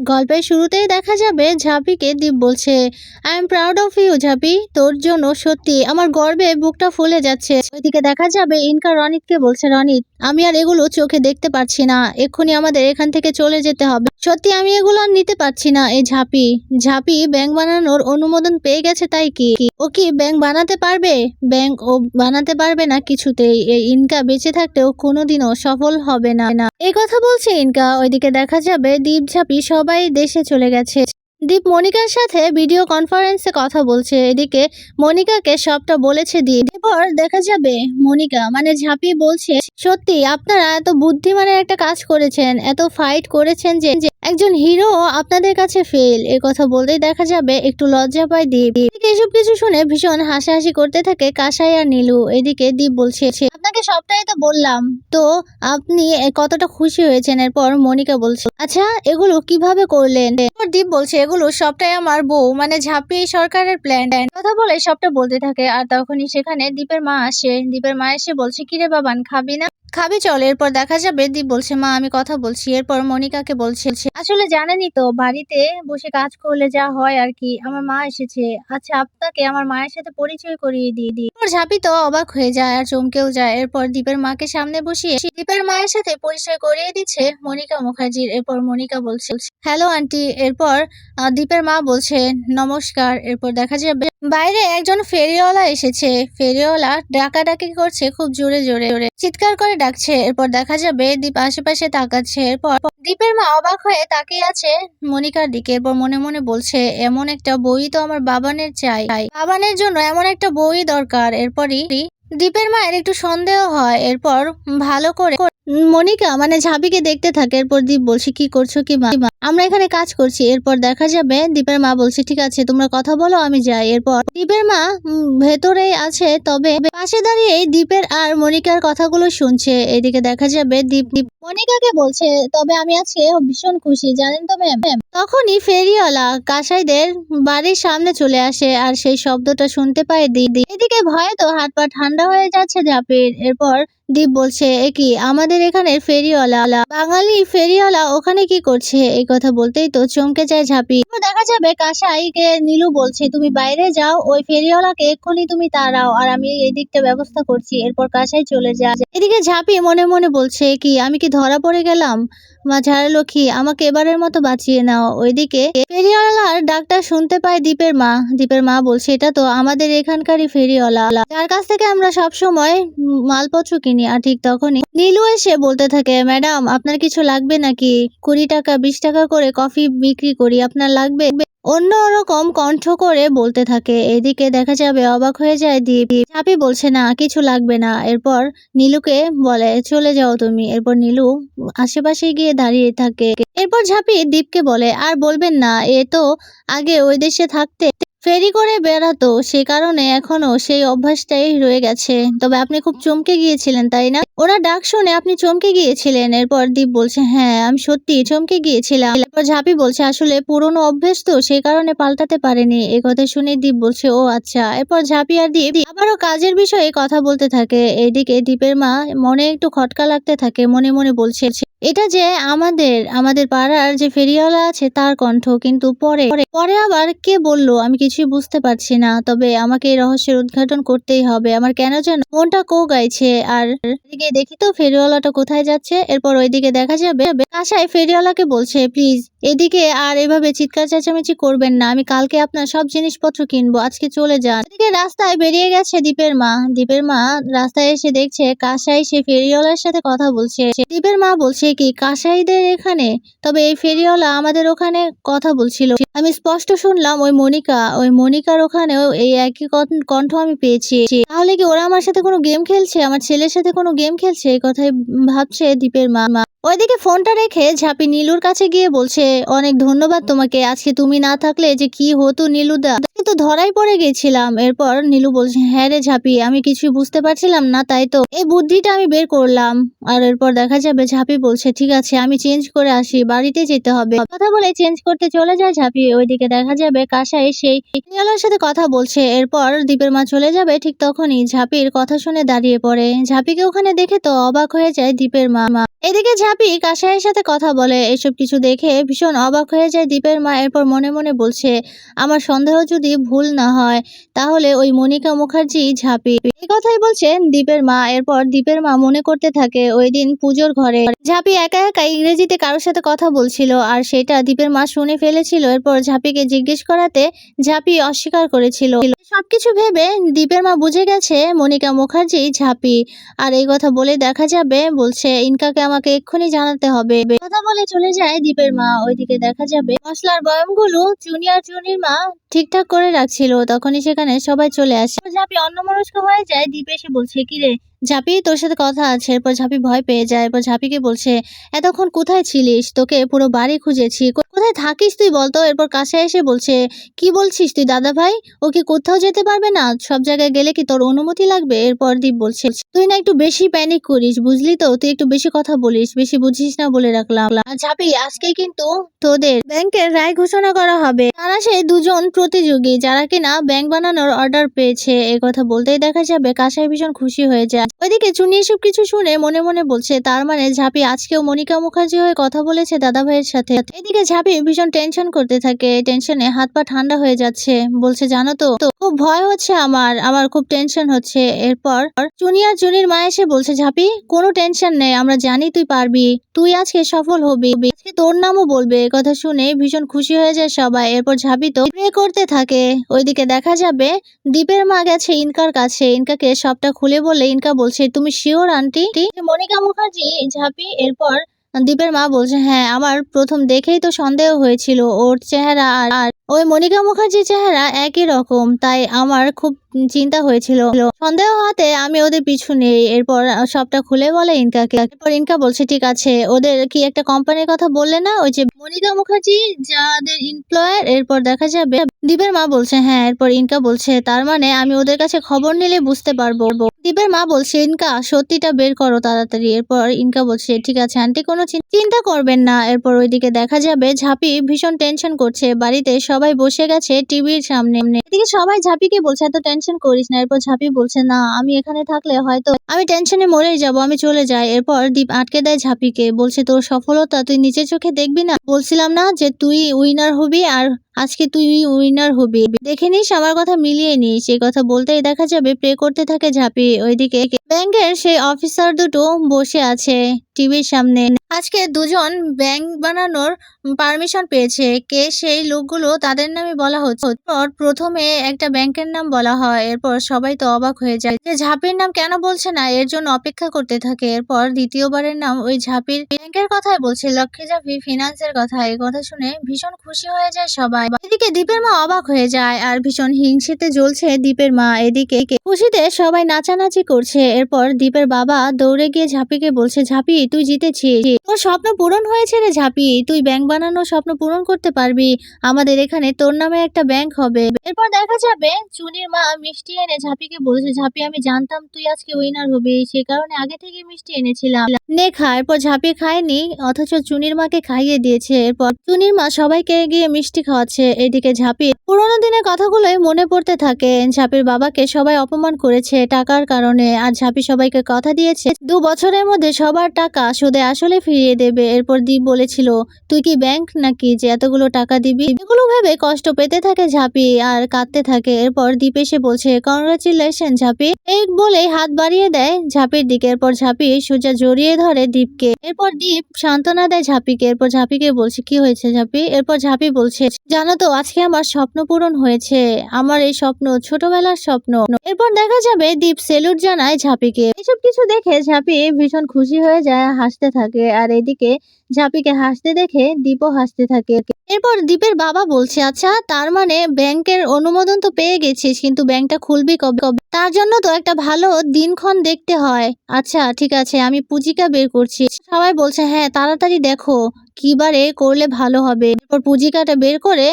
গল্পের শুরুতেই দেখা যাবে ঝাঁপিকে দীপ বলছে I am proud of you Jhanpi. তোর জন্য সত্যি আমার গর্বে বুকটা ফুলে যাচ্ছে। ওইদিকে দেখা যাবে ইনকা রনিতকে বলছে, রনিত, আমি আর এগুলো চোখে দেখতে পারছি না। এক্ষুনি আমাদের এখান থেকে চলে যেতে হবে। সত্যি আমি এগুলো আর নিতে পারছি না, এই ঝাঁপি। ঝাঁপি ব্যাংক বানানোর অনুমোদন পেয়ে গেছে তাই কি? ও কি ব্যাংক বানাতে পারবে? ব্যাংক ও বানাতে পারবে না কিছুতেই। এই ইনকা বেঁচে থাকতেও কোনোদিনও সফল হবে না। এই কথা বলছে ইনকা। ওইদিকে দেখা যাবে দীপ, ঝাঁপি সবাই দেশে চলে গেছে। দীপ মনিকার সাথে ভিডিও কনফারেন্সে কথা বলছে। এদিকে মনিকাকে সবটা বলেছে দিয়ে। এরপর দেখা যাবে মনিকা মানে ঝাঁপি বলছে, সত্যি, আপনারা এত বুদ্ধিমানের একটা কাজ করেছেন, এত ফাইট করেছেন যে যে একজন হিরো আপনাদের কাছে ফেল এ কথা বলতেই দেখা যাবে একটু লজ্জা পায় দীপ। এসব কিছু শুনে ভীষণ হাসাহাসি করতে থাকে কাসাই আর নীলু। এদিকে দীপ বলছে আপনাকে সবটাই তো বললাম। তো আপনি কতটা খুশি হয়েছেন? এরপর মনিকা বলছে আচ্ছা এগুলো কীভাবে করলেন? দীপ বলছে, এগুলো সবটাই আমার বউ মানে ঝাঁপি সরকারের প্ল্যান কথা বলে সবটা বলতে থাকে। আর তখনই সেখানে দীপের মা আসে। দীপের মা এসে বলছে, কিরে বাবান, খাবি না? খাবি, চল। এরপর দেখা যাবে, দীপ বলছে, মা, আমি কথা বলছি। এরপর মনিকাকে বলছে, আসলে জানেনই তো, বাড়িতে বসে কাজ করলে যা হয় আর কি। আমার মা এসেছে। আচ্ছা আপনাকে আমার মায়ের সাথে পরিচয় করিয়ে দিয়ে দিই। এরপর ঝাঁপি তো অবাক হয়ে যায় আর চমকেও যায়। এরপর দীপের মাকে সামনে বসিয়ে দীপের মায়ের সাথে পরিচয় করিয়ে দিচ্ছে মনিকা মুখার্জির। এরপর মনিকা বলছে, হ্যালো, আন্টি। এরপর দীপের মা বলছে, নমস্কার। এরপর দেখা যাবে, বাইরে একজন ফেরিওয়ালা এসেছে। ফেরিওয়ালা ডাকাডাকি করছে খুব জোরে জোরে জোরে। চিৎকার করে ডাকছে। এরপর দেখা যাবে দীপ আশেপাশে তাকাচ্ছে। এরপর দীপের মা অবাক হয়ে তাকিয়ে আছে মনিকার দিকে। এরপর মনে মনে বলছে, এমন একটা বই তো আমার বাবানের চাই। বাবানের জন্য এমন একটা বই দরকার। এরপরই দীপের মায়ের একটু সন্দেহ হয়। এরপর ভালো করে মনিকা মানে ঝাঁপিকে দেখতে থাকে। এরপর দীপ বলছে, কি করছ কি মা? আমরা এখানে কাজ করছি। এরপর দেখা যাবে দীপের মা বলছে, ঠিক আছে, তোমরা কথা বলো, আমি যাই। এরপর দীপের মা ভেতরেই আছে, তবে পাশে দাঁড়িয়ে দীপের আর মনিকার কথাগুলো শুনছে। এদিকে দেখা যাবে দীপ দীপ মনিকাকে বলছে, তবে আমি আজকে ভীষণ খুশি, জানেন তো ম্যাম? তখনই ফেরিওয়ালা কাসাইদের বাড়ির সামনে চলে আসে, আর সেই শব্দটা শুনতে পায় দিদি এদিকে ভয়ে তো হাত পা ঠান্ডা হয়ে যাচ্ছে ঝাঁপির এরপর দীপ বলছে, এ কি, আমাদের এখানে ফেরিওয়ালা, বাঙালি ফেরিওয়ালা ওখানে কি করছে? এই কথা বলতেই তো চমকে যায় ঝাঁপি। দেখা যাবে কাসাইকে নীলু বলছে, তুমি বাইরে যাও, ওই ফেরিওয়ালাকে এক্ষুনি তুমি তাড়াও, আর আমি এই দিকটা ব্যবস্থা করছি। এরপর কাসাই চলে যায়। এদিকে ঝাঁপি মনে মনে বলছে কি, আমি কি ধরা পড়ে গেলাম? মা ঝাড়লক্ষ্মী আমাকে এবারের মতো বাঁচিয়ে নাও। ওইদিকে ফেরিওয়ালার ডাক্তার শুনতে পায় দ্বীপের মা। দ্বীপের মা বলছে, এটা তো আমাদের এখানকারই ফেরিওয়ালা। যার কাছ থেকে আমরা সব সময় মালপত্র কিনি। আর ঠিক তখনই নীলু এসে বলতে থাকে, ম্যাডাম, আপনার কিছু লাগবে নাকি? কুড়ি টাকা, বিশ টাকা করে কফি বিক্রি করি। আপনার লাগবে? অন্য রকম কণ্ঠ করে বলতে থাকে। এদিকে দেখা যাবে অবাক হয়ে যায় দীপ। ঝাঁপি বলছে, না, কিছু লাগবে না। এরপর নীলুকে বলে, চলে যাও তুমি। এরপর নীলু আশেপাশে গিয়ে দাঁড়িয়ে থাকে। এরপর ঝাঁপি দীপকে বলে, আর বলবেন না, এ তো আগে ওই দেশে থাকতে ফেরি করে বেড়াতো, সে কারণে এখনও সেই অভ্যাসটাই রয়ে গেছে। তবে আপনি খুব চমকে গিয়েছিলেন, তাই না? ওরা ডাক শুনে আপনি চমকে গিয়েছিলেন। এরপর দীপ বলছে হ্যাঁ আমি সত্যি চমকে গিয়েছিলাম। এরপর ঝাঁপি বলছে, আসলে পুরনো অভ্যেস তো সেই কারণে পাল্টাতে পারেনি। এ কথা শুনে দীপ বলছে, ও আচ্ছা। এরপর ঝাঁপি আর দীপ আবারও কাজের বিষয়ে কথা বলতে থাকে। এদিকে দীপের মা মনে একটু খটকা লাগতে থাকে, মনে মনে বলছে, এটা যে আমাদের আমাদের পাড়ার যে ফেরিওয়ালা আছে, তার কণ্ঠ। কিন্তু পরে পরে আবার কে বলল? আমি কিছুই বুঝতে পারছি না। তবে আমাকে এই রহস্যের উদ্ঘাটন করতেই হবে। আমার কেন যেন মনটা কো গাইছে। আর এদিকে দেখি তো ফেরিওয়ালাটা কোথায় যাচ্ছে। এরপর ওইদিকে দেখা যাবে আশায় ফেরিওয়ালাকে বলছে, প্লিজ, এদিকে আর এভাবে চিৎকার চেঁচামেচি করবেন না। আমি কালকে আপনার সব জিনিসপত্র কিনবো, আজকে চলে যান। এদিকে রাস্তায় বেরিয়ে গেছে দীপের মা। দীপের মা রাস্তায় এসে দেখছে, কাসাই সে ফেরিওয়ালার সাথে কথা বলছে। দীপের মা বলছে কি, কাসাইদের এখানে? তবে এই ফেরিওয়ালা আমাদের ওখানে কথা বলছিল। আমি স্পষ্ট শুনলাম, ওই মনিকা, ওই মনিকার ওখানেও এই একই কণ্ঠ আমি পেয়েছি। তাহলে কি ওরা আমার সাথে কোনো গেম খেলছে? আমার ছেলের সাথে কোনো গেম খেলছে এই কথাই ভাবছে দীপের মা। মা ওইদিকে ফোনটা রেখে ঝাঁপি নীলুর কাছে গিয়ে বলছে, অনেক ধন্যবাদ তোমাকে, আজকে তুমি না থাকলে যে কি হতো নীলুদা? কিন্তু ধরাই পড়ে গেছিলাম। এরপর নীলু বলছে হ্যাঁ রে ঝাঁপি, আমি কিছুই বুঝতে পারছিলাম না, তাই তো। এই বুদ্ধিটা আমি বের করলাম। আর এরপর দেখা যাবে ঝাঁপি বলছে, ঠিক আছে, আমি চেঞ্জ করে আসি, বাড়িতে যেতে হবে। কথা বলে চেঞ্জ করতে চলে যায় ঝাঁপি। ওইদিকে দেখা যাবে কাসাই সেই নীলার সাথে কথা বলছে। এরপর দীপের মা চলে যাবে ঠিক তখনই ঝাঁপির কথা শুনে দাঁড়িয়ে পড়ে। ঝাঁপিকে ওখানে দেখে তো অবাক হয়ে যায় দীপের মা মা এদিকে ঝাঁপি কাসাইয়ের সাথে কথা বলে, এসব কিছু দেখে ভীষণ অবাক হয়ে যায় দীপের মা। এরপর মনে মনে বলছে, আমার সন্দেহ যদি ভুল না হয়, তাহলে ওই মনিকা মুখার্জি ঝাঁপি। এই কথাই বলছেন দীপের মা। এরপর দীপের মা মনে করতে থাকে, ওই দিন পুজোর ঘরে। ঝাঁপি একা একা ইংরেজিতে কারোর সাথে কথা বলছিল, আর সেটা দীপের মা শুনে ফেলেছিল। এরপর ঝাঁপিকে জিজ্ঞেস করাতে ঝাঁপি অস্বীকার করেছিল। সবকিছু ভেবে দীপের মা বুঝে গেছে, মনিকা মুখার্জি ঝাঁপি। আর এই কথা বলে দেখা যাবে, বলছে ইনকা ইনকাকে আমাকে এক্ষুনি জানাতে হবে। কথা বলে চলে যায় দীপের মা। ওইদিকে দেখা যাবে মশলার বয়মগুলো আর চুনির মা ঠিকঠাক করে রাখছিল। তখনই সেখানে সবাই চলে আসে। ঝাঁপি অন্যমনস্ক হয়ে যায়। দীপ এসে বলছে, কিরে ঝাঁপি তোর সাথে কথা আছে, এরপর ঝাঁপি ভয় পেয়ে যায়, এরপর ঝাঁপিকে বলছে, এতক্ষণ কোথায় ছিলিস? তোকে পুরো বাড়ি খুঁজেছি। কোথায় থাকিস তুই বলতো? এরপর কাছে এসে বলছে, কি বলছিস তুই দাদা ভাই ও কি কোথাও যেতে পারবে না? সব জায়গায় গেলে কি তোর অনুমতি লাগবে? এরপর দীপ বলছে, তুই না একটু বেশি প্যানিক করিস, বুঝলি তো? তুই একটু বেশি কথা বলিস, বেশি বুঝিস না বলে রাখলাম। ঝাঁপি, আজকে কিন্তু তোদের ব্যাংকের রায় ঘোষণা করা হবে। তারা সেই দুজন প্রতিযোগী, যারা কিনা ব্যাংক বানানোর অর্ডার পেয়েছে। এই কথা বলতেই দেখা যাবে কাসাই ভীষণ খুশি হয়ে যায়। ওইদিকে চুনি এসব কিছু শুনে মনে মনে বলছে, তার মানে ঝাঁপি আজকেও মনিকা মুখার্জি হয়ে কথা বলেছে দাদা ভাইয়ের সাথে। এদিকে ঝাঁপি ভীষণ টেনশন করতে থাকে টেনশনে হাত পা ঠান্ডা হয়ে যাচ্ছে। বলছে, জানো তো, খুব ভয় হচ্ছে আমার আমার খুব টেনশন হচ্ছে। এরপর চুনি আর চুনির মা এসে বলছে, ঝাঁপি, কোনো টেনশন নেই, আমরা জানি তুই পারবি। তুই আজকে সফল হবি। তোর নামও বলবে। কথা শুনে ভীষণ খুশি হয়ে যায় সবাই। এরপর ঝাঁপি তো প্রে করতে থাকে। ওইদিকে দেখা যাবে, দীপের মা গেছে ইনকার কাছে। ইনকাকে সবটা খুলে বলে ইনকা বলছে, তুমি শিওর আন্টি মনিকা মুখার্জি ঝাঁপি এরপর দীপের মা বলছে হ্যাঁ আমার প্রথম দেখেই তো সন্দেহ হয়েছিল, ওর চেহারা আর ওই মনিকা মুখার্জির চেহারা একই রকম, তাই আমার খুব চিন্তা হয়েছিল। সন্দেহ হওয়াতে আমি ওদের পিছু নেই। এরপর সবটা খুলে বলে ইনকাকে। এরপর ইনকা বলছে, ঠিক আছে, ওদের কি একটা কোম্পানির কথা বললে না? ওই যে মনিকা মুখার্জি, যাদের এমপ্লয়ার এরপর দেখা যাবে। দীপের মা বলছে হ্যাঁ এরপর ইনকা বলছে, তার মানে আমি ওদের কাছে খবর নিলে বুঝতে পারব। দীপের মা বলছে, ইনকা, সত্যিটা বের করো তাড়াতাড়ি। এরপর ইনকা বলছে, ঠিক আছে, আন্টি, কোনো চিন- চিন্তা করবেন না। এরপর ওইদিকে দেখা যাবে, ঝাঁপি ভীষণ টেনশন করছে। বাড়িতে সবাই বসে গেছে টিভির সামনে। এদিকে সবাই ঝাঁপিকে বলছে, এত টেনশন করিস না। এরপর ঝাঁপি বলছে, না, আমি এখানে থাকলে হয়তো আমি টেনশনে মরেই যাব, আমি চলে যাই। এরপর দীপ আটকে দেয় ঝাঁপিকে। বলছে, তোর সফলতা তুই নিজের চোখে দেখবি না? বলছিলাম না যে তুই উইনার হবি আর আজকে তুই উইনার হবি। দেখে নিস, আমার কথা মিলিয়ে নিস। এই কথা বলতেই দেখা যাবে প্রে করতে থাকে ঝাঁপি। ওইদিকে ব্যাংকের সেই অফিসার দুটো বসে আছে টিভির সামনে। আজকে দুজন ব্যাংক বানানোর পারমিশন পেয়েছে। কে সেই লোকগুলো তাদের নামে বলা হচ্ছে। প্রথমে একটা ব্যাংকের নাম বলা হয়। এরপর সবাই তো অবাক হয়ে যায় যে ঝাঁপির নাম কেন বলছে না? এর জন্য অপেক্ষা করতে থাকে। এরপর দ্বিতীয়বারের নাম ওই ঝাঁপির ব্যাংকের কথাই বলছে। লক্ষ্মী ঝাঁপি ফিনান্সের কথা। এই কথা শুনে ভীষণ খুশি হয়ে যায় সবাই। এদিকে দীপের মা অবাক হয়ে যায় আর ভীষণ হিংসেতে জ্বলছে দীপের মা। এদিকে খুশিতে সবাই নাচানাচি করছে। এরপর দীপের বাবা দৌড়ে গিয়ে ঝাঁপিকে বলছে, ঝাঁপি, তুই জিতেছিস। তোর স্বপ্ন পূরণ হয়েছে রে ঝাঁপি। তুই ব্যাংক বানানোর স্বপ্ন পূরণ করতে পারবি। আমাদের এখানে তোর নামে একটা ব্যাংক হবে। এরপর দেখা যাবে চুনির মা মিষ্টি এনে ঝাঁপিকে বলছে, ঝাঁপি, আমি জানতাম তুই আজকে উইনার হবি। সে কারণে আগে থেকে মিষ্টি এনেছিলাম। নে খা। এরপর ঝাঁপি খায়নি, অথচ চুনির মাকে খাইয়ে দিয়েছে। এরপর চুনির মা সবাইকে গিয়ে মিষ্টি খাওয়াচ্ছে। এদিকে ঝাঁপি। পুরোনো দিনের কথাগুলোই মনে পড়তে থাকে। ঝাঁপির বাবাকে সবাই অপমান করেছে টাকার কারণে। আর ঝাঁপি সবাইকে কথা দিয়েছে, দু বছরের মধ্যে সবার টাকা সুদে আসলে ফিরিয়ে দেবে। এরপর দীপ বলেছিল, তুই কি ব্যাংক নাকি যে এতগুলো টাকা দিবি? এগুলো ভেবে কষ্ট পেতে থাকে ঝাঁপি আর কাঁদতে থাকে। এরপর দীপ এসে বলছে, কংগ্রাচুলেশন ঝাঁপি। এই বলে হাত বাড়িয়ে দেয় ঝাঁপির দিকে। এরপর ঝাঁপি সোজা জড়িয়ে ধরে দীপকে। এরপর দীপ সান্ত্বনা দেয় ঝাঁপিকে। এরপর ঝাঁপিকে বলছে, কি হয়েছে ঝাঁপি? এরপর ঝাঁপি বলছে জানো তো, আজকে আমার স্বপ্ন পূরণ হয়েছে। আমার এই স্বপ্ন, ছোটবেলার স্বপ্ন। এরপর দেখা যাবে দীপ সেলুট জানায় ঝাঁপিকে। এসব কিছু দেখে ঝাঁপি ভীষণ খুশি হয়ে যায়, হাসতে থাকে। আর এদিকে ঝাঁপিকে হাসতে দেখে দীপও হাসতে থাকে। এরপর দীপের বাবা বলছে আচ্ছা তার মানে ব্যাংকের অনুমোদন তো পেয়ে গেছিস, কিন্তু ব্যাংকটা খুলবি কবে? কবে তার জন্য তো একটা ভালো দিনক্ষণ দেখতে হয়। আচ্ছা ঠিক আছে, আমি পুঁজিটা বের করছি। সবাই বলছে হ্যাঁ তাড়াতাড়ি দেখো। কিবারে করলে ভালো হবে? এরপর পুঁজিকাটা বের করে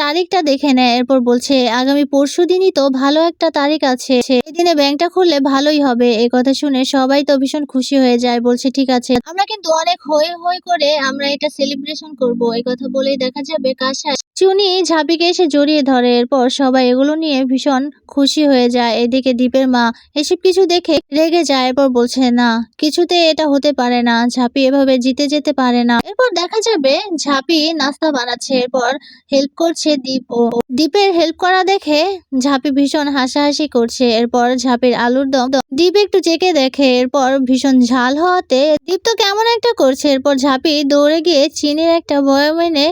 তারিখটা দেখে নেয়। এরপর বলছে, আগামী পরশু দিনই তো ভালো একটা তারিখ আছে। সেদিনে ব্যাংকটা খুললে ভালোই হবে। এই কথা শুনে সবাই তো ভীষণ খুশি হয়ে যায়। বলছে, ঠিক আছে। আমরা কিন্তু অনেক হই হই করে আমরা এটা সেলিব্রেশন করব। এই কথা বলেই দেখা যাবে কাশায় চুনি ঝাঁপিকে এসে জড়িয়ে ধরে। এরপর সবাই এগুলো নিয়ে ভীষণ খুশি হয়ে যায়। এদিকে দ্বীপের মা এসব কিছু দেখে রেগে যায়। এরপর বলছে, না, কিছুতে এটা হতে পারে না। ঝাঁপি এভাবে জিতে যেতে পারে না। এরপর দেখা যাবে, ঝাঁপি নাস্তা বানাচ্ছে, এরপর হেল্প করছে দীপ ও দীপের হেল্প করা দেখে ঝাঁপি ভীষণ হাসাহাসি করছে, এরপর ঝাঁপির আলুর দম দীপ একটু চেকে দেখে, এরপর ভীষণ ঝাল হওয়াতে দীপ তো কেমন একটা করছে, এরপর ঝাঁপি দৌড়ে গিয়ে চিনির একটা বয়ম এনে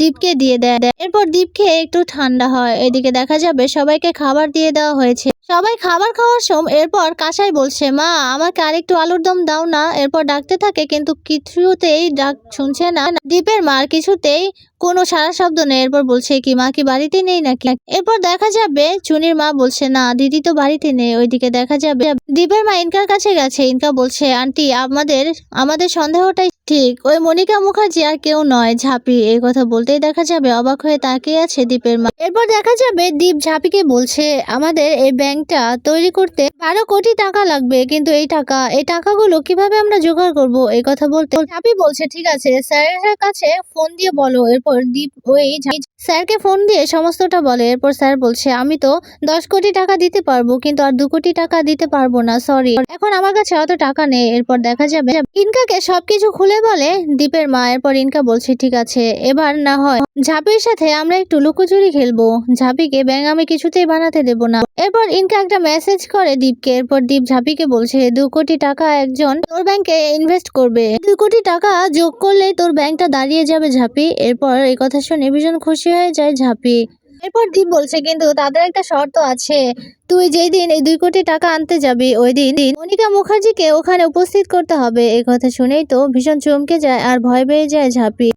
দীপকে দিয়ে দেয়, এরপর দীপ খেয়ে একটু ঠান্ডা হয়, এদিকে দেখা যাবে সবাইকে খাবার দিয়ে দেওয়া হয়েছে। সবাই খাবার খাওয়ার সময় এরপর কাসাই বলছে, মা, আমাকে আরেকটু আলুর দম দাও না। এরপর ডাকতে থাকে, কিন্তু কিছুতেই ডাক শুনছে না। দীপের মার কিছুতেই কোনো সারা শব্দ নেই। এরপর বলছে, কি মা কি বাড়িতে নেই নাকি? এরপর দেখা যাবে চুনির মা বলছে, না, দিদি তো বাড়িতে নেই। ওইদিকে দেখা যাবে দীপের মা ইনকার কাছে গেছে। ইনকা বলছে, আন্টি, আমাদের আমাদের সন্দেহটাই ঠিক, ওই মনিকা মুখার্জি আর কেউ নয়। ঝাঁপি, এই কথা বলতেই দেখা যাবে অবাক হয়ে তাকিয়ে আছে দীপের মা এরপর দেখা যাবে দীপ ঝাঁপিকে বলছে, আমাদের এই ব্যাংকটা তৈরি করতে বারো কোটি টাকা লাগবে, কিন্তু এই টাকা, এই টাকাগুলো কীভাবে আমরা জোগাড় করব? এই কথা বলতে ঝাঁপি বলছে, ঠিক আছে, স্যারের কাছে ফোন দিয়ে বলো। এরপর দীপ ওই স্যারকে ফোন দিয়ে সমস্তটা বলে। এরপর স্যার বলছে, আমি তো দশ কোটি টাকা দিতে পারব, কিন্তু আর দু কোটি টাকা দিতে পারব না, সরি। এখন আমার কাছে অত টাকা নেই। এরপর দেখা যাবে, ইনকাকে সবকিছু খুলে বলে, দীপের মা এরপর ইনকা বলছে, ঠিক আছে, এবার না হয় ঝাঁপির সাথে আমরা একটু লুকোচুরি খেলব। ঝাঁপিকে ব্যাঙ আমি কিছুতেই বানাতে দেব না। এরপর ইনকা একটা মেসেজ করে দীপকে। এরপর দীপ ঝাঁপিকে বলছে, দু কোটি টাকা একজন তোর ব্যাংকে ইনভেস্ট করবে। দু কোটি টাকা যোগ করলেই তোর ব্যাংকটা দাঁড়িয়ে যাবে, ঝাঁপি। এরপর এই কথা শুনে ভীষণ খুশি হয়ে যায় ঝাঁপি। এরপর দীপ বলছে, কিন্তু তাদের একটা শর্ত আছে। তুই যেই দিন এই দুই কোটি টাকা আনতে যাবি, ওই দিন মনিকা মুখার্জিকে ওখানে উপস্থিত করতে হবে। এই কথা শুনেই তো ভীষণ চমকে যায় আর ভয় পেয়ে যায় ঝাঁপি।